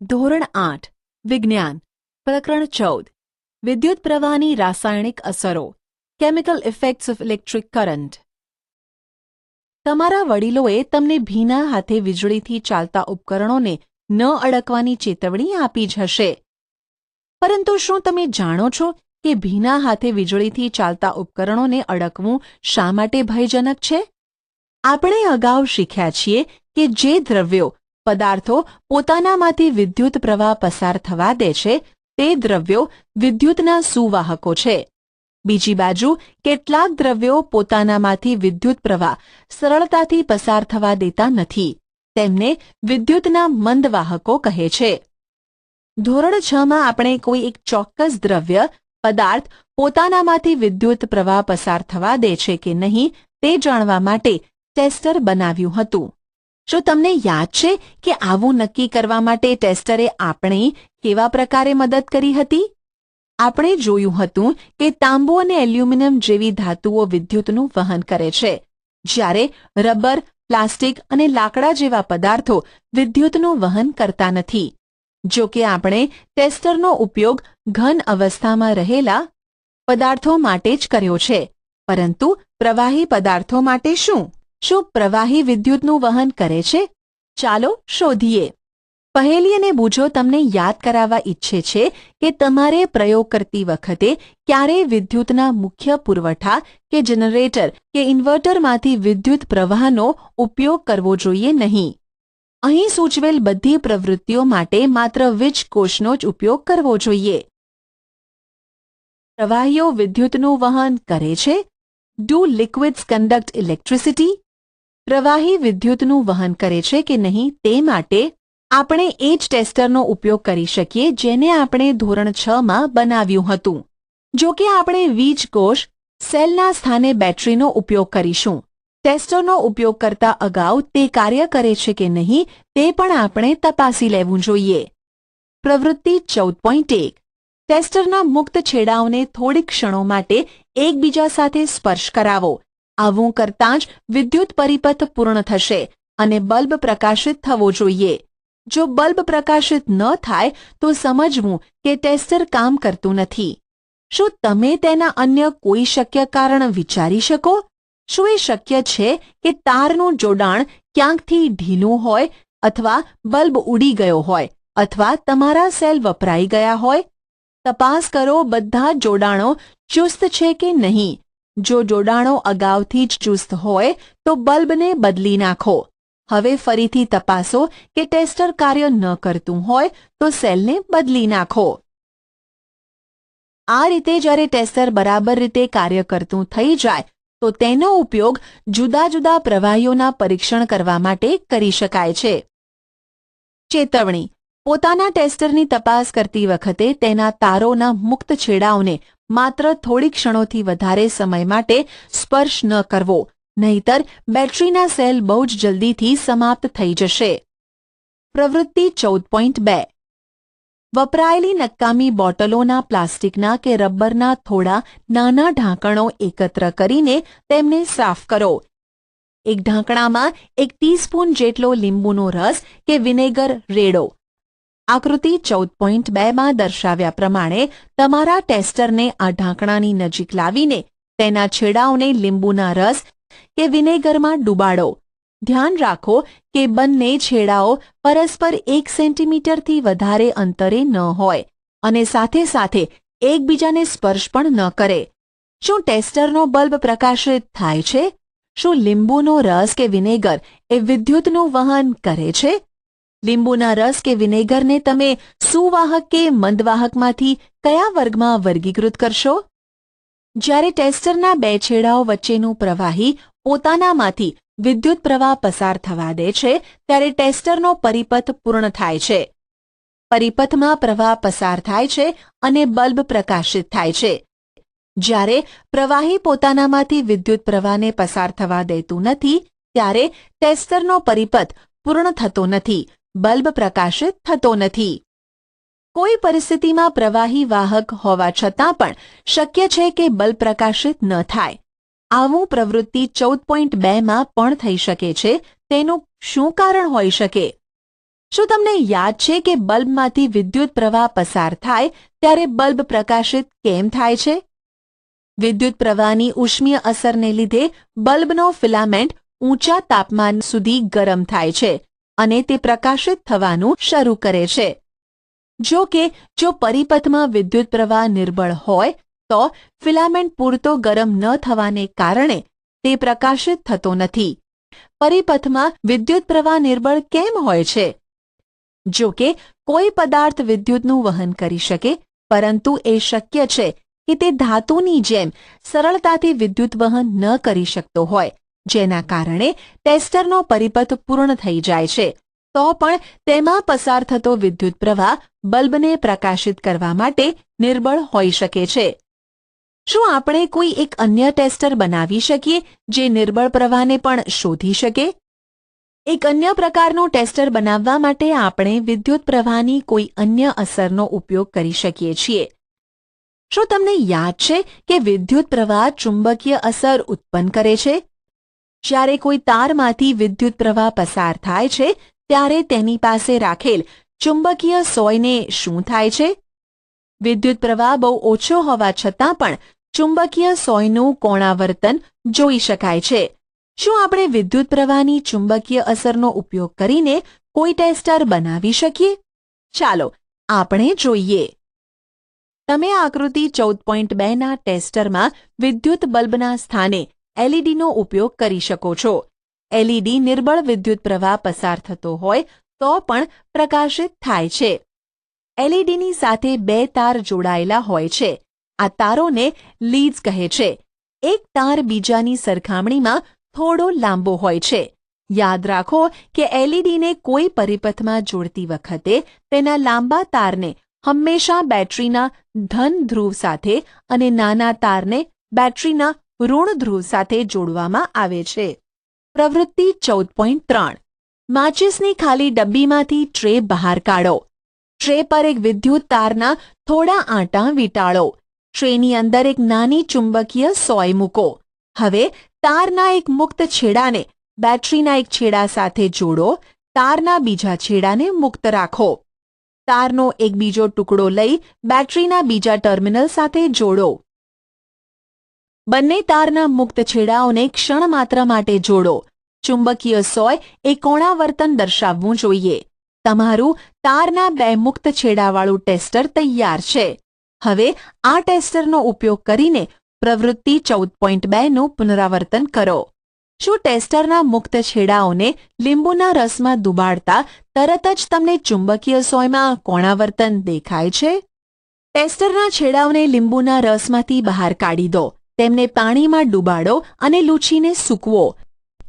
ધોરણ આઠ, વિજ્ઞાન, પ્રકરણ ચૌદ, વિદ્યુત પ્રવાહની રાસાયણિક અસરો chemical effects of electric current તમારા વડીલોએ તમને ભીના હાથે વીજળીથી ચાલતા ઉપકરણોને ન અડકવાની ચેતવણી આપી જ હશે. પરંતુ શું તમે જાણો છો કે ભીના હાથે વીજળીથી ચાલતા ઉપકરણોને અડકવું શા માટે ભયજનક છે? આપણે અગાઉ શીખ્યા છીએ કે જે દ્રવ્યો પદાર્થો પોતાનામાંથી વિદ્યુત પ્રવાહ પસાર થવા દે છે, તે દ્રવ્યો વિદ્યુતના સુવાહકો છે. બીજી બાજુ, કેટલાક દ્રવ્યો પોતાનામાંથી વિદ્યુત પ્રવાહ સરળતાથી પસાર થવા દેતા નથી. તેમને વિદ્યુતના મંદવાહકો કહે છે. ધોરણ છ માં આપણે કોઈ એક ચોક્કસ દ્રવ્ય, પદાર્થ પોતાનામાંથી વિદ્યુત પ્રવાહ પસાર થવા દે છે કે નહીં, તે જાણવા માટે ટેસ્ટર બનાવ્યું હતું. શું તમને યાદ છે કે આવું નક્કી કરવા માટે ટેસ્ટરે આપણે કેવા પ્રકારે મદદ કરી હતી? આપણે જોયું હતું કે તાંબુ અને એલ્યુમિનિયમ જેવી ધાતુઓ વિદ્યુતનું વહન કરે છે. જ્યારે રબર, પ્લાસ્ટિક અને લાકડા જેવા પદાર્થો વિદ્યુતનું વહન કરતા નથી. જો કે આપણે ટેસ્ટરનો ઉપયોગ ઘન અવસ્થામાં રહેલા પદાર્થો માટે જ કર્યો છે. પરંતુ પ્રવાહી પદાર્થો માટે શું? શું પ્રવાહી વિદ્યુતનું વહન કરે છે? ચાલો શોધીએ. પહેલી અને બૂજો તમને યાદ કરાવવા ઈચ્છે છે કે તમારે પ્રયોગ કરતી વખતે ક્યારેય વિદ્યુતના મુખ્ય પુરવઠા કે જનરેટર કે ઇન્વર્ટરમાંથી વિદ્યુત પ્રવાહનો ઉપયોગ કરવો જોઈએ નહીં. અહીં સૂચવેલ બધી પ્રવૃત્તિઓ માટે માત્ર વીજ કોષનો જ ઉપયોગ કરવો જોઈએ. પ્રવાહીઓ વિદ્યુતનું વહન કરે છે? ડુ લિક્વિડ્સ કન્ડક્ટ ઇલેક્ટ્રિસિટી પ્રવાહી વિદ્યુતનું વહન કરે છે કે નહીં તે માટે આપણે એ જ ટેસ્ટરનો ઉપયોગ કરી શકીએ જેને આપણે ધોરણ છ માં બનાવ્યું હતું. જો કે આપણે વીજ કોષ, સેલના સ્થાને બેટરીનો ઉપયોગ કરીશું. ટેસ્ટરનો ઉપયોગ કરતા અગાઉ તે કાર્ય કરે છે કે નહીં તે પણ આપણે તપાસી લેવું જોઈએ. પ્રવૃત્તિ ચૌદ પોઈન્ટ એક. ટેસ્ટરના મુક્ત છેડાઓને થોડીક ક્ષણો માટે એકબીજા સાથે સ્પર્શ કરાવો. આવું કરતાં જ વિદ્યુત પરિપથ પૂર્ણ થશે અને બલ્બ પ્રકાશિત થવો જોઈએ. જો બલ્બ પ્રકાશિત ન થાય, તો સમજવું કે ટેસ્ટર કામ કરતું નથી. શું તમે તેના અન્ય કોઈ શક્ય કારણ વિચારી શકો? શું એ શક્ય છે કે તારનું જોડાણ ક્યાંકથી ઢીલું હોય અથવા બલ્બ ઉડી ગયો હોય અથવા તમારા સેલ વપરાઈ ગયા હોય? તપાસ કરો, બધા જોડાણો ચુસ્ત છે કે નહીં? જો જોડાણો અગાઉથી જ ચુસ્ત હોય, તો બલ્બને બદલી નાખો. હવે ફરીથી તપાસો કે ટેસ્ટર કાર્ય ન કરતું હોય, તો સેલને બદલી નાખો. આ રીતે જ્યારે ટેસ્ટર બરાબર રીતે કાર્ય કરતું થઈ જાય, તો તેનો ઉપયોગ જુદા જુદા પ્રવાહીઓના પરીક્ષણ કરવા માટે કરી શકાય છે. ચેતવણી. પોતાના ટેસ્ટરની તપાસ કરતી વખતે તેના તારોના મુક્ત છેડાઓને માત્ર થોડી ક્ષણોથી વધારે સમય માટે સ્પર્શ ન કરવો, નહીતર બેટરીના સેલ બહુ જ જલ્દીથી સમાપ્ત થઈ જશે. પ્રવૃત્તિ ચૌદ પોઈન્ટ બે. વપરાયેલી નકામી બોટલોના પ્લાસ્ટિકના કે રબરના થોડા નાના ઢાંકણો એકત્ર કરીને તેમને સાફ કરો. એક ઢાંકણામાં એક ટીસ્પૂન જેટલો લીંબુનો રસ કે વિનેગર રેડો. આકૃતિ ચૌદ પોઈન્ટ બેમાં દર્શાવ્યા પ્રમાણે તમારા ટેસ્ટરને આ ઢાંકણાની નજીક લાવીને તેના છેડાઓને લીંબુના રસ કે વિનેગરમાં ડૂબાડો. ધ્યાન રાખો કે બંને છેડાઓ પરસ્પર એક સેન્ટીમીટરથી વધારે અંતરે ન હોય અને સાથે સાથે એકબીજાને સ્પર્શ પણ ન કરે. શું ટેસ્ટરનો બલ્બ પ્રકાશિત થાય છે? શું લીંબુનો રસ કે વિનેગર એ વિદ્યુતનું વહન કરે છે? લીંબુના રસ કે વિનેગરને તમે સુવાહક કે મંદવાહકમાંથી કયા વર્ગમાં વર્ગીકૃત કરશો? જ્યારે ટેસ્ટરના બે છેડાઓ વચ્ચેનું પ્રવાહી પોતાનામાંથી વિદ્યુત પ્રવાહ પસાર થવા દે છે, ત્યારે ટેસ્ટરનો પરિપથ પૂર્ણ થાય છે. પરિપથમાં પ્રવાહ પસાર થાય છે અને બલ્બ પ્રકાશિત થાય છે. જ્યારે પ્રવાહી પોતાનામાંથી વિદ્યુત પ્રવાહને પસાર થવા દેતું નથી, ત્યારે ટેસ્ટરનો પરિપથ પૂર્ણ થતો નથી. બલ્બ પ્રકાશિત થતો નથી. કોઈ પરિસ્થિતિમાં પ્રવાહી વાહક હોવા છતાં પણ શક્ય છે કે બલ્બ પ્રકાશિત ન થાય. આવું પ્રવૃત્તિ ચૌદ પોઈન્ટ બેમાં પણ થઈ શકે છે. તેનું શું કારણ હોઈ શકે? શું તમને યાદ છે કે બલ્બમાંથી વિદ્યુત પ્રવાહ પસાર થાય ત્યારે બલ્બ પ્રકાશિત કેમ થાય છે? વિદ્યુત પ્રવાહની ઉષ્મીય અસરને લીધે બલ્બનો ફિલામેન્ટ ઊંચા તાપમાન સુધી ગરમ થાય છે. અને તે પ્રકાશિત થવાનું શરૂ કરે છે. જો કે, જો પરિપથમાં વિદ્યુત પ્રવાહ નિર્બળ હોય, તો ફિલામેન્ટ પૂરતો ગરમ ન થવાને કારણે તે પ્રકાશિત થતો નથી. પરિપથમાં વિદ્યુત પ્રવાહ નિર્બળ કેમ હોય છે? જો કે, કોઈ પદાર્થ વિદ્યુતનું વહન કરી શકે, પરંતુ એ શક્ય છે કે તે ધાતુની જેમ સરળતાથી વિદ્યુત વહન ન કરી શકતો હોય. જેના કારણે ટેસ્ટરનો પરિપથ પૂર્ણ થઈ જાય છે. તો પણ તેમાં પસાર થતો વિદ્યુત પ્રવાહ બલ્બને પ્રકાશિત કરવા માટે નિર્બળ હોઈ શકે છે. શું આપણે કોઈ એક અન્ય ટેસ્ટર બનાવી શકીએ જે નિર્બળ પ્રવાહને પણ શોધી શકે? એક અન્ય પ્રકારનું ટેસ્ટર બનાવવા માટે આપણે વિદ્યુત પ્રવાહની કોઈ અન્ય અસરનો ઉપયોગ કરી શકીએ છીએ. શું તમને યાદ છે કે વિદ્યુત પ્રવાહ ચુંબકીય અસર ઉત્પન્ન કરે છે? જ્યારે કોઈ તારમાંથી વિદ્યુત પ્રવાહ પસાર થાય છે, ત્યારે તેની પાસે રાખેલ ચુંબકીય સોયને શું થાય છે? વિદ્યુત પ્રવાહ બહુ ઓછો હોવા છતાં પણ ચુંબકીય સોયનું કોણાવર્તન જોઈ શકાય છે. શું આપણે વિદ્યુત પ્રવાહની ચુંબકીય અસરનો ઉપયોગ કરીને કોઈ ટેસ્ટર બનાવી શકીએ? ચાલો, આપણે જોઈએ. તમે આકૃતિ ચૌદ પોઈન્ટ બેના ટેસ્ટરમાં વિદ્યુત બલ્બના સ્થાને એલઈડીનો ઉપયોગ કરી શકો છો. એલઈડી નિર્બળ વિદ્યુત પ્રવાહ પસાર થતો હોય તો પણ પ્રકાશિત થાય છે. એલઈડીની સાથે બે તાર જોડાયેલા હોય છે. આ તારોને લીડ્સ કહે છે. એક તાર બીજાની સરખામણીમાં થોડો લાંબો હોય છે. યાદ રાખો કે એલઈડીને કોઈ પરિપથમાં જોડતી વખતે તેના લાંબા તારને હંમેશા બેટરીના ધન ધ્રુવ સાથે અને નાના તારને બેટરીના ઋણ ધ્રુવ સાથે જોડવામાં આવે છે. પ્રવૃત્તિ ચૌદ પોઈન્ટ ત્રણ. માચિસની ખાલી ડબ્બીમાંથી ટ્રે બહાર કાઢો. ટ્રે પર એક વિદ્યુત તારના થોડા આંટા વીંટાળો. ટ્રેની અંદર એક નાની ચુંબકીય સોય મૂકો. હવે તારના એક મુક્ત છેડાને બેટરીના એક છેડા સાથે જોડો. તારના બીજા છેડાને મુક્ત રાખો. તારનો એક બીજો ટુકડો લઈ બેટરીના બીજા ટર્મિનલ સાથે જોડો. બંને તારના મુક્ત છેડાઓને ક્ષણ માત્ર માટે જોડો. ચુંબકીય સોય એ કોણાવર્તન દર્શાવવું જોઈએ. તમારું તારના બે મુક્ત છેડાવાળું ટેસ્ટર તૈયાર છે. હવે આ ટેસ્ટરનો ઉપયોગ કરીને પ્રવૃત્તિ ચૌદ પોઈન્ટ બેનું પુનરાવર્તન કરો. શું ટેસ્ટરના મુક્ત છેડાઓને લીંબુના રસમાં દુબાડતા તરત જ તમને ચુંબકીય સોયમાં કોણાવર્તન દેખાય છે? ટેસ્ટરના છેડાઓને લીંબુના રસમાંથી બહાર કાઢી દો. તેમને પાણીમાં ડુબાડો અને લૂછીને સૂકવો.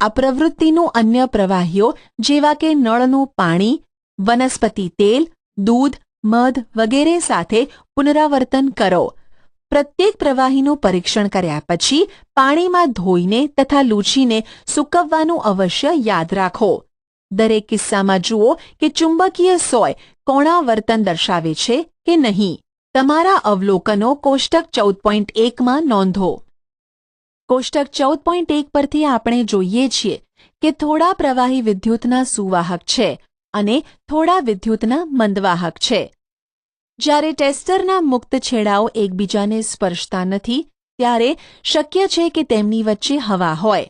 આ પ્રવૃત્તિનું અન્ય પ્રવાહીઓ જેવા કે નળનું પાણી, વનસ્પતિ તેલ, દૂધ, મધ વગેરે સાથે પુનરાવર્તન કરો. પ્રત્યેક પ્રવાહીનું પરીક્ષણ કર્યા પછી પાણીમાં ધોઈને તથા લૂછીને સૂકવવાનું અવશ્ય યાદ રાખો. દરેક કિસ્સામાં જુઓ કે ચુંબકીય સોય કોણા વર્તન દર્શાવે છે કે નહીં. તમારા અવલોકનો કોષ્ટક ચૌદ પોઈન્ટ એકમાં નોંધો. કોષ્ટક ચૌદ પોઈન્ટ એક પરથી આપણે જોઈએ છીએ કે થોડા પ્રવાહી વિદ્યુતના સુવાહક છે અને થોડા વિદ્યુતના મંદવાહક છે. જ્યારે ટેસ્ટરના મુક્ત છેડાઓ એકબીજાને સ્પર્શતા નથી, ત્યારે શક્ય છે કે તેમની વચ્ચે હવા હોય.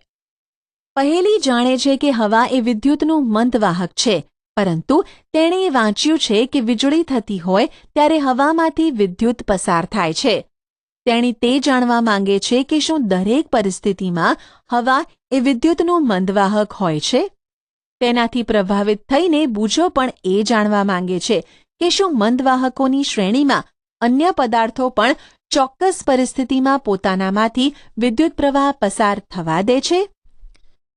પહેલી જાણે છે કે હવા એ વિદ્યુતનું મંદવાહક છે પરંતુ તેણે વાંચ્યું છે કે વીજળી થતી હોય ત્યારે હવામાંથી વિદ્યુત પસાર થાય છે. તેણી તે જાણવા માંગે છે કે શું દરેક પરિસ્થિતિમાં હવા એ વિદ્યુતનું મંદવાહક હોય છે? તેનાથી પ્રભાવિત થઈને બૂજો પણ એ જાણવા માંગે છે કે શું મંદવાહકોની શ્રેણીમાં અન્ય પદાર્થો પણ ચોક્કસ પરિસ્થિતિમાં પોતાનામાંથી વિદ્યુત પ્રવાહ પસાર થવા દે છે?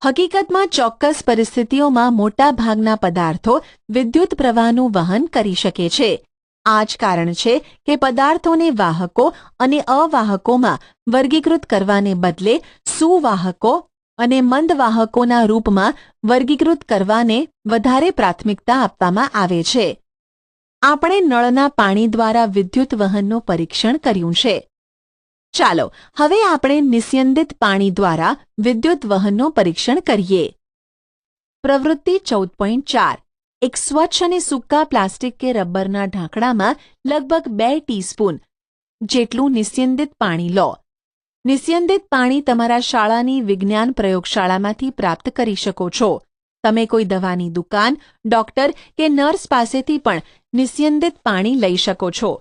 હકીકતમાં ચોક્કસ પરિસ્થિતિઓમાં મોટા ભાગના પદાર્થો વિદ્યુત પ્રવાહનું વહન કરી શકે છે. આ જ કારણ છે કે પદાર્થોને વાહકો અને અવાહકોમાં વર્ગીકૃત કરવાને બદલે સુવાહકો અને મંદવાહકોના રૂપમાં વર્ગીકૃત કરવાને વધારે પ્રાથમિકતા આપવામાં આવે છે. આપણે નળના પાણી દ્વારા વિદ્યુત વહનનું પરીક્ષણ કર્યું છે. ચાલો, હવે આપણે નિસ્યંદિત પાણી દ્વારા વિદ્યુત વહનનું પરીક્ષણ કરીએ. પ્રવૃત્તિ ચૌદ પોઈન્ટ ચાર. એક સ્વચ્છ અને સૂકા પ્લાસ્ટિક કે રબરના ઢાંકણામાં લગભગ બે ટીસ્પૂન જેટલું નિસ્યંદિત પાણી લો. નિસ્યંદિત પાણી તમારા શાળાની વિજ્ઞાન પ્રયોગશાળામાંથી પ્રાપ્ત કરી શકો છો. તમે કોઈ દવાની દુકાન, ડોક્ટર કે નર્સ પાસેથી પણ નિસ્યંદિત પાણી લઈ શકો છો.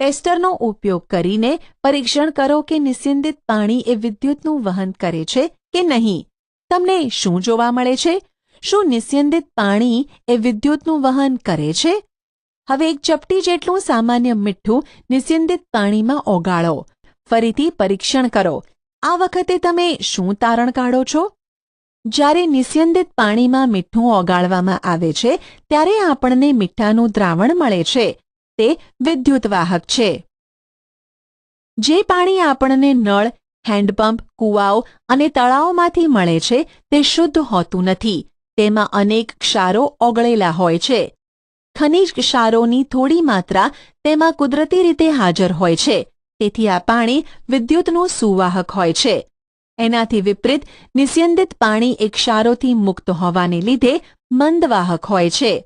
ટેસ્ટરનો ઉપયોગ કરીને પરીક્ષણ કરો કે નિસ્યંદિત પાણી એ વિદ્યુતનું વહન કરે છે કે નહીં. તમને શું જોવા મળે છે? શું નિસ્યંદિત પાણી એ વિદ્યુતનું વહન કરે છે? હવે એક ચપટી જેટલું સામાન્ય મીઠું નિસ્યંદિત પાણીમાં ઓગાળો. ફરીથી પરીક્ષણ કરો. આ વખતે તમે શું તારણ કાઢો છો? જ્યારે નિસ્યંદિત પાણીમાં મીઠું ઓગાળવામાં આવે છે, ત્યારે આપણને મીઠાનું દ્રાવણ મળે છે. તે વિદ્યુતવાહક છે. જે પાણી આપણને નળ, હેન્ડપંપ, કૂવાઓ અને તળાવમાંથી મળે છે તે શુદ્ધ હોતું નથી. તેમાં અનેક ક્ષારો ઓગળેલા હોય છે. ખનિજ ક્ષારોની થોડી માત્રા તેમાં કુદરતી રીતે હાજર હોય છે. તેથી આ પાણી વિદ્યુતનું સુવાહક હોય છે. એનાથી વિપરીત, નિસ્યંદિત પાણી એક ક્ષારોથી મુક્ત હોવાને લીધે મંદવાહક હોય છે.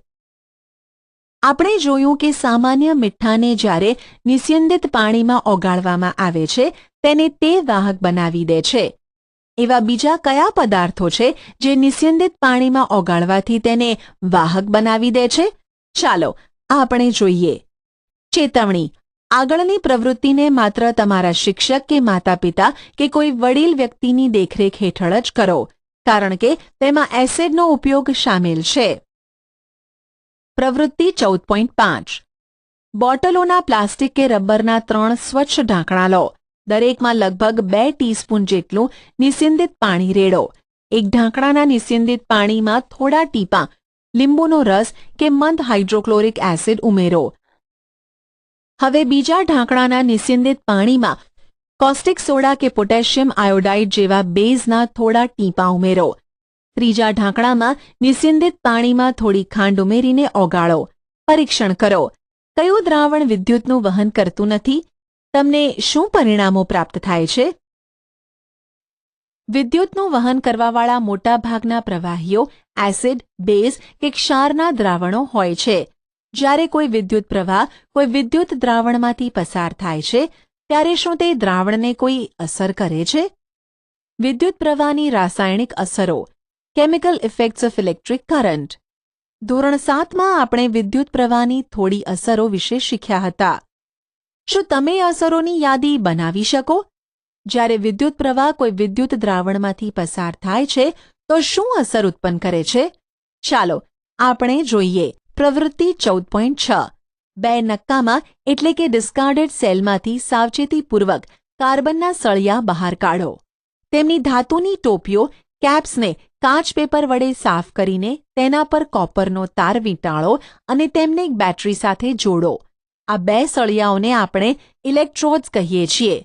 આપણે જોયું કે સામાન્ય મીઠાને જ્યારે નિસ્યંદિત પાણીમાં ઓગાળવામાં આવે છે, તેને તે વાહક બનાવી દે છે. એવા બીજા કયા પદાર્થો છે જે નિસ્યંદિત પાણીમાં ઓગાળવાથી તેને વાહક બનાવી દે છે? ચાલો, આપણે જોઈએ. ચેતવણી. આગળની પ્રવૃત્તિને માત્ર તમારા શિક્ષક કે માતા પિતા કે કોઈ વડીલ વ્યક્તિની દેખરેખ હેઠળ જ કરો, કારણ કે તેમાં એસિડનો ઉપયોગ સામેલ છે. પ્રવૃત્તિ ચૌદ પોઈન્ટ પાંચ. બોટલોના પ્લાસ્ટિક કે રબરના ત્રણ સ્વચ્છ ઢાંકણા લો. દરેકમાં લગભગ બે ટીસ્પૂન જેટલું નિસ્યંદિત પાણી રેડો. એક ઢાંકણાના નિસ્યંદિત પાણીમાં થોડા ટીપાં, લીંબુનો રસ કે મંદ હાઇડ્રોક્લોરિક એસિડ ઉમેરો. હવે બીજા ઢાંકણાના નિસ્યંદિત પાણીમાં કોસ્ટિક સોડા કે પોટેશિયમ આયોડાઇડ જેવા બેઝના થોડા ટીપાં ઉમેરો. ત્રીજા ઢાંકણામાં નિસ્યંદિત પાણીમાં થોડી ખાંડ ઉમેરીને ઓગાળો. પરીક્ષણ કરો. કયું દ્રાવણ વિદ્યુતનું વહન કરતું નથી? તમને શું પરિણામો પ્રાપ્ત થાય છે? વિદ્યુતનું વહન કરવાવાળા મોટાભાગના પ્રવાહીઓ એસિડ, બેઝ કે ક્ષારના દ્રાવણો હોય છે. જ્યારે કોઈ વિદ્યુત પ્રવાહ કોઈ વિદ્યુત દ્રાવણમાંથી પસાર થાય છે, ત્યારે શું તે દ્રાવણને કોઈ અસર કરે છે? વિદ્યુત પ્રવાહની રાસાયણિક અસરો. Chemical effects of electric current ધોરણ સાતમાં આપણે વિદ્યુત પ્રવાહની થોડી અસરો વિશે શીખ્યા હતા. શું તમે અસરોની યાદી બનાવી શકો? જ્યારે વિદ્યુત પ્રવાહ કોઈ વિદ્યુત દ્રાવણમાંથી પસાર થાય છે, તો શું અસર ઉત્પન્ન કરે છે? ચાલો, આપણે જોઈએ. પ્રવૃત્તિ ચૌદ પોઈન્ટ છ. બે નક્કામાં, એટલે કે ડિસ્કાર્ડેડ સેલમાંથી સાવચેતીપૂર્વક કાર્બનના સળિયા બહાર કાઢો. તેમની ધાતુની ટોપીઓ કેપ્સને કાચ પેપર વડે સાફ કરીને તેના પર કોપરનો તાર વીંટાળો અને તેમને એક બેટરી સાથે જોડો. આ બે સળિયાઓને આપણે ઇલેક્ટ્રોડ્સ કહીએ છીએ.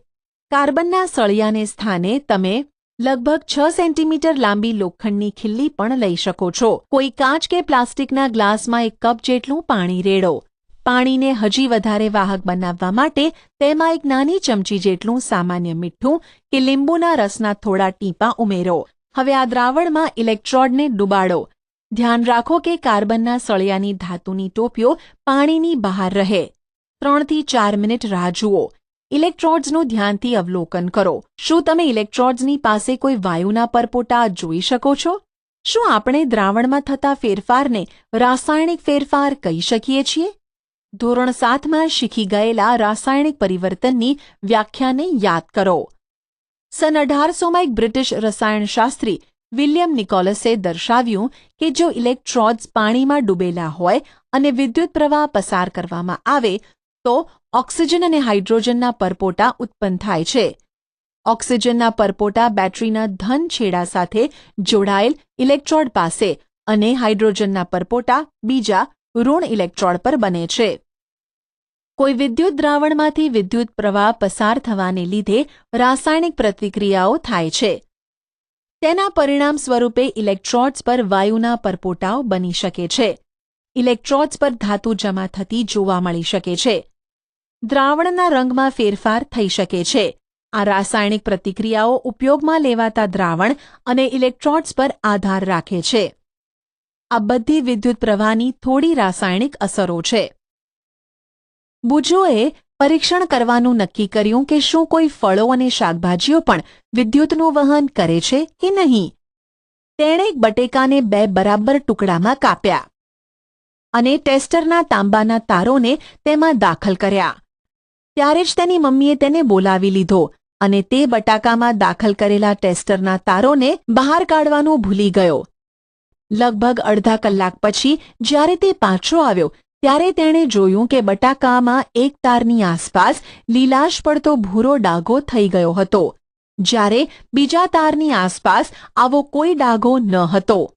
કાર્બનના સળિયાને સ્થાને તમે લગભગ છ સેન્ટીમીટર લાંબી લોખંડની ખીલ્લી પણ લઈ શકો છો. કોઈ કાચ કે પ્લાસ્ટિકના ગ્લાસમાં એક કપ જેટલું પાણી રેડો. પાણીને હજી વધારે વાહક બનાવવા માટે તેમાં એક નાની ચમચી જેટલું સામાન્ય મીઠું કે લીંબુના રસના થોડા ટીપા ઉમેરો. હવે આ દ્રાવણમાં ઇલેક્ટ્રોડને ડુબાડો. ધ્યાન રાખો કે કાર્બનના સળિયાની ધાતુની ટોપીઓ પાણીની બહાર રહે. ત્રણથી ચાર મિનિટ રાહ જુઓ. ઇલેક્ટ્રોડ્સનું ધ્યાનથી અવલોકન કરો. શું તમે ઇલેક્ટ્રોડ્સની પાસે કોઈ વાયુના પરપોટા જોઈ શકો છો? શું આપણે દ્રાવણમાં થતા ફેરફારને રાસાયણિક ફેરફાર કહી શકીએ છીએ? ધોરણ સાતમાં શીખી ગયેલા રાસાયણિક પરિવર્તનની વ્યાખ્યાને યાદ કરો. સન અઢારસોમાં એક બ્રિટિશ રસાયણશાસ્ત્રી વિલિયમ નિકોલસે દર્શાવ્યું કે જો ઇલેક્ટ્રોડ્સ પાણીમાં ડૂબેલા હોય અને વિદ્યુત પ્રવાહ પસાર કરવામાં આવે, તો ઓક્સિજન અને હાઇડ્રોજનના પરપોટા ઉત્પન્ન થાય છે. ઓક્સિજનના પરપોટા બેટરીના ધન છેડા સાથે જોડાયેલ ઇલેક્ટ્રોડ પાસે અને હાઇડ્રોજનના પરપોટા બીજા ઋણ ઇલેક્ટ્રોડ પર બને છે. કોઈ વિદ્યુત દ્રાવણમાંથી વિદ્યુત પ્રવાહ પસાર થવાને લીધે રાસાયણિક પ્રતિક્રિયાઓ થાય છે. તેના પરિણામ સ્વરૂપે ઇલેક્ટ્રોડ્સ પર વાયુના પરપોટાઓ બની શકે છે. ઇલેક્ટ્રોડ્સ પર ધાતુ જમા થતી જોવા મળી શકે છે. દ્રાવણના રંગમાં ફેરફાર થઈ શકે છે. આ રાસાયણિક પ્રતિક્રિયાઓ ઉપયોગમાં લેવાતા દ્રાવણ અને ઇલેક્ટ્રોડ્સ પર આધાર રાખે છે. આ બધી વિદ્યુત પ્રવાહની થોડી રાસાયણિક અસરો છે. બુજોએ પરીક્ષણ કરવાનું નક્કી કર્યું કે શું કોઈ ફળો અને શાકભાજીઓ પણ વિદ્યુતનું વહન કરે છે કે નહીં. તેણે એક બટેકાને બે બરાબર ટુકડામાં કાપ્યા અને ટેસ્ટરના તાંબાના તારોને તેમાં દાખલ કર્યા. ત્યારે જ તેની મમ્મીએ તેને બોલાવી લીધો અને તે બટાકામાં દાખલ કરેલા ટેસ્ટરના તારોને બહાર કાઢવાનું ભૂલી ગયો. લગભગ અડધા કલાક પછી જ્યારે તે પાછો આવ્યો ત્યારે તેણે જોયું કે બટાકામાં એક તારની આસપાસ લીલાશ પડતો ભૂરો ડાઘો થઈ ગયો હતો. જ્યારે બીજા તારની આસપાસ આવો કોઈ ડાઘો ન હતો.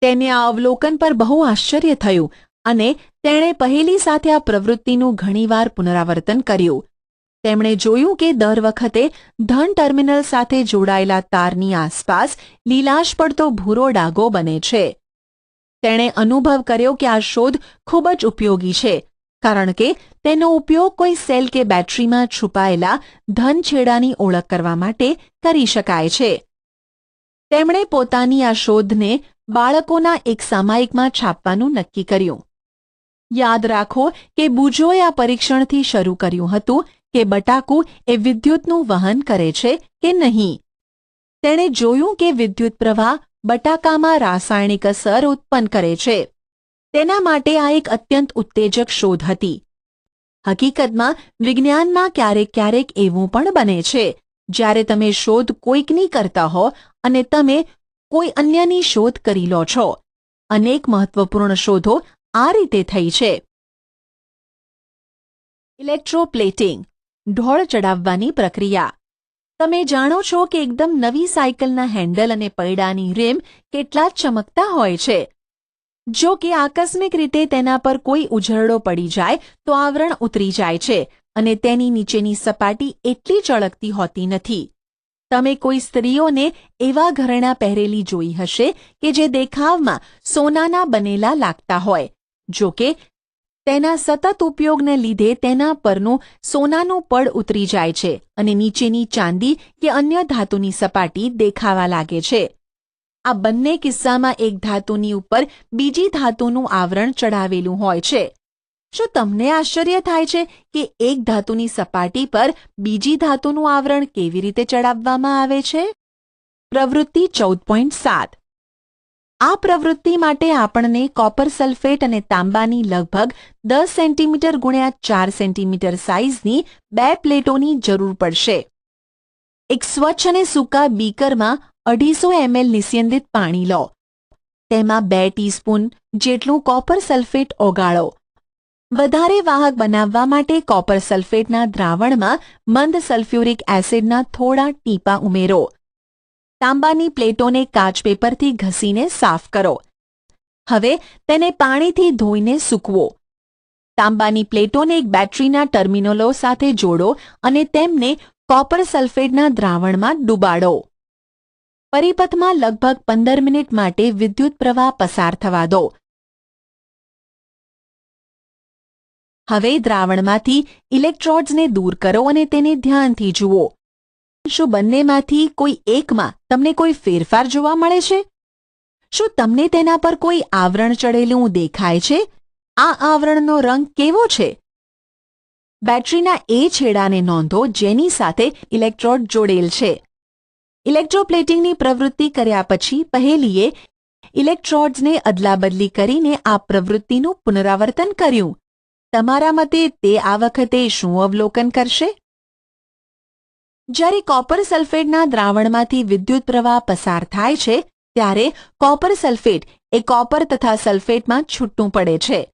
તેને આ અવલોકન પર બહુ આશ્ચર્ય થયું અને તેણે પહેલી સાથે આ પ્રવૃત્તિનું ઘણીવાર પુનરાવર્તન કર્યું. તેમણે જોયું કે દર વખતે ધન ટર્મિનલ સાથે જોડાયેલા તારની આસપાસ લીલાશ પડતો ભૂરો ડાઘો બને છે. તેણે અનુભવ કર્યો કે આ શોધ ખૂબ જ ઉપયોગી છે, કારણ કે તેનો ઉપયોગ કોઈ સેલ કે બેટરીમાં છુપાયેલા ધન છેડાની ઓળખ કરવા માટે કરી શકાય છે. તેમણે પોતાની આ શોધને બાળકોના એક સામાયિકમાં છાપવાનું નક્કી કર્યું. યાદ રાખો કે બુજોએ આ પરીક્ષણથી શરૂ કર્યું હતું કે બટાકું એ વિદ્યુતનું વહન કરે છે કે નહીં. તેણે જોયું કે વિદ્યુત પ્રવાહ બટાકામાં રાસાયણિક અસર ઉત્પન્ન કરે છે. તેના માટે આ એક અત્યંત ઉત્તેજક શોધ હતી. હકીકતમાં, વિજ્ઞાનમાં ક્યારેક ક્યારેક એવું પણ બને છે. જ્યારે તમે શોધ કોઈકની કરતા હો અને તમે કોઈ અન્યની શોધ કરી લો છો, અનેક મહત્વપૂર્ણ શોધો આ રીતે થઈ છે. ઇલેક્ટ્રોપ્લેટિંગ, ઢોળ ચડાવવાની પ્રક્રિયા. તમે જાણો છો કે એકદમ નવી સાયકલના હેન્ડલ અને પૈડાની રેમ કેટલા ચમકતા હોય છે. જો કે આકસ્મિક રીતે તેના પર કોઈ ઉજરડો પડી જાય તો આવરણ ઉતરી જાય છે અને તેની નીચેની સપાટી એટલી ચળકતી હોતી નથી. તમે કોઈ સ્ત્રીઓને એવા ઘરેણાં પહેરેલી જોઈ હશે કે જે દેખાવમાં સોનાના બનેલા લાગતા હોય, જો કે તેના સતત ઉપયોગને લીધે તેના પરનું સોનાનું પડ ઉતરી જાય છે અને નીચેની ચાંદી કે અન્ય ધાતુની સપાટી દેખાવા લાગે છે. આ બંને કિસ્સામાં એક ધાતુની ઉપર બીજી ધાતુનું આવરણ ચડાવેલું હોય છે. શું તમને આશ્ચર્ય થાય છે કે એક ધાતુની સપાટી પર બીજી ધાતુનું આવરણ કેવી રીતે ચડાવવામાં આવે છે? પ્રવૃત્તિ ચૌદ પોઈન્ટ સાત. આ પ્રવૃત્તિ માટે આપણને કોપર સલ્ફેટ અને તાંબાની લગભગ દસ સેન્ટીમીટર ગુણ્યા ચાર સેન્ટીમીટર સાઇઝની બે પ્લેટોની જરૂર પડશે. એક સ્વચ્છ અને સૂકા બીકરમાં અઢીસો એમએલ નિસ્યંદિત પાણી લો. તેમાં બે ટીસ્પૂન જેટલું કોપર સલ્ફેટ ઓગાળો. વધારે વાહક બનાવવા માટે કોપર સલ્ફેટના દ્રાવણમાં મંદ સલ્ફ્યુરિક એસિડના થોડા ટીપા ઉમેરો. તાંબાની પ્લેટોને કાચ પેપરથી ઘસીને સાફ કરો. હવે તેને પાણીથી ધોઈને સૂકવો. તાંબાની પ્લેટોને એક બેટરીના ટર્મિનલો સાથે જોડો અને તેમને કોપર સલ્ફેટના દ્રાવણમાં ડૂબાડો. પરિપથમાં લગભગ પંદર મિનિટ માટે વિદ્યુત પ્રવાહ પસાર થવા દો. હવે દ્રાવણમાંથી ઇલેક્ટ્રોડ્સને દૂર કરો અને તેને ધ્યાનથી જુઓ. શું બંનેમાંથી કોઈ એકમાં તમને કોઈ ફેરફાર જોવા મળે છે? શું તમને તેના પર કોઈ આવરણ ચડેલું દેખાય છે? આ આવરણનો રંગ કેવો છે? બેટરીના એ છેડાને નોંધો જેની સાથે ઇલેક્ટ્રોડ જોડેલ છે. ઇલેક્ટ્રોપ્લેટિંગની પ્રવૃત્તિ કર્યા પછી પહેલીએ ઇલેક્ટ્રોડ્સને અદલાબદલી કરીને આ પ્રવૃત્તિનું પુનરાવર્તન કર્યું. તમારા મતે તે આ વખતે શું અવલોકન કરશે? જ્યારે કોપર સલ્ફેટના દ્રાવણમાંથી વિદ્યુત પ્રવાહ પસાર થાય છે, ત્યારે કોપર સલ્ફેટ એ કોપર તથા સલ્ફેટમાં છૂટું પડે છે.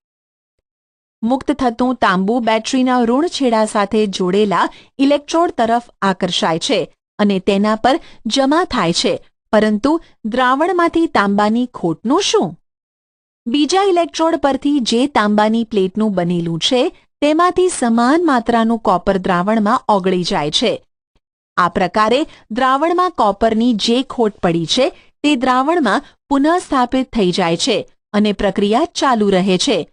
મુક્ત થતું તાંબુ બેટરીના ઋણ છેડા સાથે જોડેલા ઇલેક્ટ્રોડ તરફ આકર્ષાય છે અને તેના પર જમા થાય છે. પરંતુ દ્રાવણમાંથી તાંબાની ખોટનું શું? બીજા ઇલેક્ટ્રોડ પરથી જે તાંબાની પ્લેટનું બનેલું છે, તેમાંથી સમાન માત્રાનું કોપર દ્રાવણમાં ઓગળી જાય છે. આ પ્રકારે દ્રાવણમાં કોપરની જે ખોટ પડી છે, તે દ્રાવણમાં પુનઃસ્થાપિત થઈ જાય છે અને પ્રક્રિયા ચાલુ રહે છે.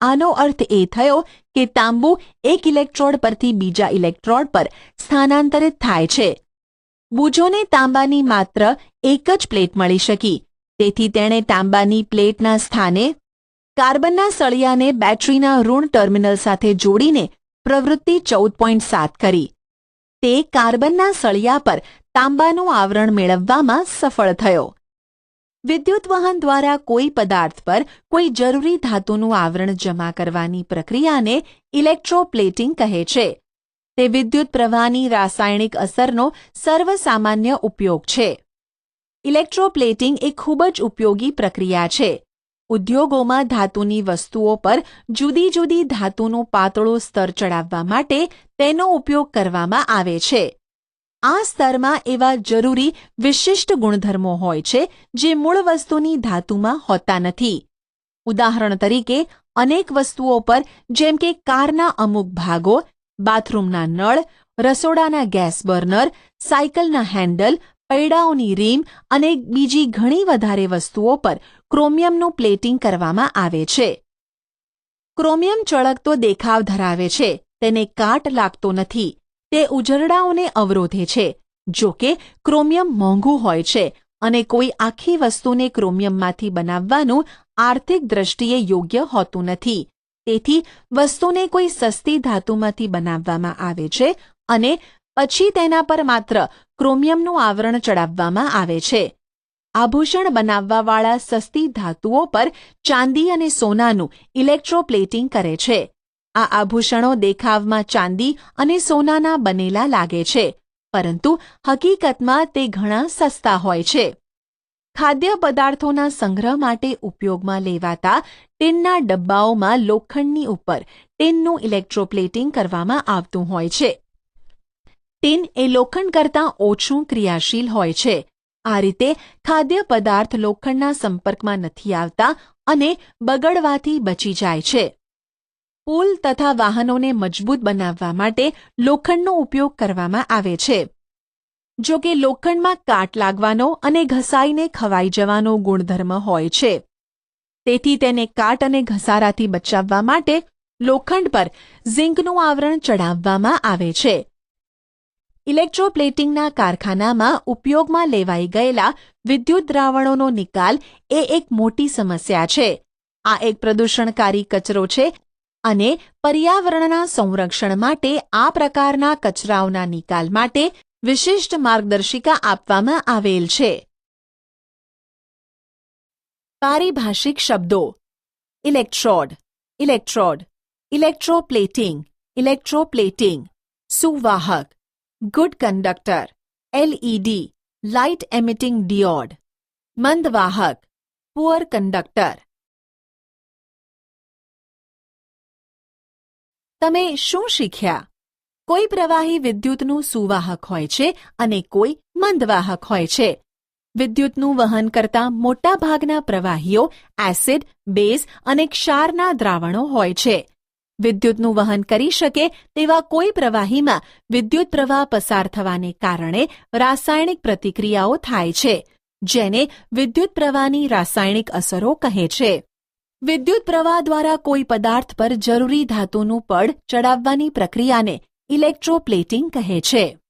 આનો અર્થ એ થયો કે તાંબુ એક ઇલેક્ટ્રોડ પરથી બીજા ઇલેક્ટ્રોડ પર સ્થાનાંતરિત થાય છે. બુજોને તાંબાની માત્ર એક જ પ્લેટ મળી શકી. તેથી તેણે તાંબાની પ્લેટના સ્થાને કાર્બનના સળિયાને બેટરીના ઋણ ટર્મિનલ સાથે જોડીને પ્રવૃત્તિ ચૌદ પોઈન્ટ સાત કરી. તે કાર્બનના સળિયા પર તાંબાનું આવરણ મેળવવામાં સફળ થયો. વિદ્યુત વહન દ્વારા કોઈ પદાર્થ પર કોઈ જરૂરી ધાતુનું આવરણ જમા કરવાની પ્રક્રિયાને ઇલેક્ટ્રોપ્લેટિંગ કહે છે. તે વિદ્યુત પ્રવાહની રાસાયણિક અસરનો સર્વસામાન્ય ઉપયોગ છે. ઇલેક્ટ્રોપ્લેટિંગ એ ખૂબ જ ઉપયોગી પ્રક્રિયા છે. ઉદ્યોગોમાં ધાતુની વસ્તુઓ પર જુદી જુદી ધાતુનું પાતળું સ્તર ચડાવવા માટે તેનો ઉપયોગ કરવામાં આવે છે. આ સ્તરમાં એવા જરૂરી વિશિષ્ટ ગુણધર્મો હોય છે જે મૂળ વસ્તુની ધાતુમાં હોતા નથી. ઉદાહરણ તરીકે, અનેક વસ્તુઓ પર, જેમ કે કારના અમુક ભાગો, બાથરૂમના નળ, રસોડાના ગેસ બર્નર, સાયકલના હેન્ડલ, પૈડાઓની રીમ અને બીજી ઘણી વધારે વસ્તુઓ પર ક્રોમિયમનું પ્લેટિંગ કરવામાં આવે છે. ક્રોમિયમ ચળકતો દેખાવ ધરાવે છે. તેને કાટ લાગતો નથી. તે ઉજરડાઓને અવરોધે છે. જો કે ક્રોમિયમ મોંઘું હોય છે અને કોઈ આખી વસ્તુને ક્રોમિયમમાંથી બનાવવાનું આર્થિક દ્રષ્ટિએ યોગ્ય હોતું નથી. તેથી, વસ્તુને કોઈ સસ્તી ધાતુમાંથી બનાવવામાં આવે છે અને પછી તેના પર માત્ર ક્રોમિયમનું આવરણ ચડાવવામાં આવે છે. આભૂષણ બનાવવાવાળા સસ્તી ધાતુઓ પર ચાંદી અને સોનાનું ઇલેક્ટ્રોપ્લેટિંગ કરે છે. આ આભૂષણો દેખાવમાં ચાંદી અને સોનાના બનેલા લાગે છે, પરંતુ હકીકતમાં તે ઘણા સસ્તા હોય છે. ખાદ્ય પદાર્થોના સંગ્રહ માટે ઉપયોગમાં લેવાતા ટીનના ડબ્બાઓમાં લોખંડની ઉપર ટીનનું ઇલેક્ટ્રોપ્લેટિંગ કરવામાં આવતું હોય છે. ટીન એ લોખંડ કરતાં ઓછું ક્રિયાશીલ હોય છે. આ રીતે ખાદ્ય પદાર્થ લોખંડના સંપર્કમાં નથી આવતા અને બગડવાથી બચી જાય છે. પુલ તથા વાહનોને મજબૂત બનાવવા માટે લોખંડનો ઉપયોગ કરવામાં આવે છે. જો કે લોખંડમાં કાટ લાગવાનો અને ઘસાઈને ખવાઈ જવાનો ગુણધર્મ હોય છે. તેથી તેને કાટ અને ઘસારાથી બચાવવા માટે લોખંડ પર ઝીંકનું આવરણ ચડાવવામાં આવે છે. ઇલેક્ટ્રોપ્લેટિંગના કારખાનામાં ઉપયોગમાં લેવાઈ ગયેલા વિદ્યુત દ્રાવણોનો નિકાલ એ એક મોટી સમસ્યા છે. આ એક પ્રદૂષણકારી કચરો છે અને પર્યાવરણના સંરક્ષણ માટે આ પ્રકારના કચરાઓના નિકાલ માટે વિશિષ્ટ માર્ગદર્શિકા આપવામાં આવેલ છે. પારિભાષિક શબ્દો. ઇલેક્ટ્રોડ. ઇલેક્ટ્રોડ. ઇલેક્ટ્રોપ્લેટિંગ. ઇલેક્ટ્રોપ્લેટિંગ. સુવાહક. Good conductor LED light emitting diode મંદવાહક poor conductor તમે શું શીખ્યા? કોઈ પ્રવાહી વિદ્યુતનું સુવાહક હોય છે અને કોઈ મંદવાહક હોય છે. વિદ્યુતનું વહન કરતા મોટાભાગના પ્રવાહીઓ એસિડ, બેઝ અને ક્ષારના દ્રાવણો હોય છે. વિદ્યુતનું વહન કરી શકે તેવા કોઈ પ્રવાહીમાં વિદ્યુત પ્રવાહ પસાર થવાને કારણે રાસાયણિક પ્રતિક્રિયાઓ થાય છે, જેને વિદ્યુત પ્રવાહની રાસાયણિક અસરો કહે છે. વિદ્યુત પ્રવાહ દ્વારા કોઈ પદાર્થ પર જરૂરી ધાતુનું પડ ચડાવવાની પ્રક્રિયાને ઇલેક્ટ્રોપ્લેટિંગ કહે છે.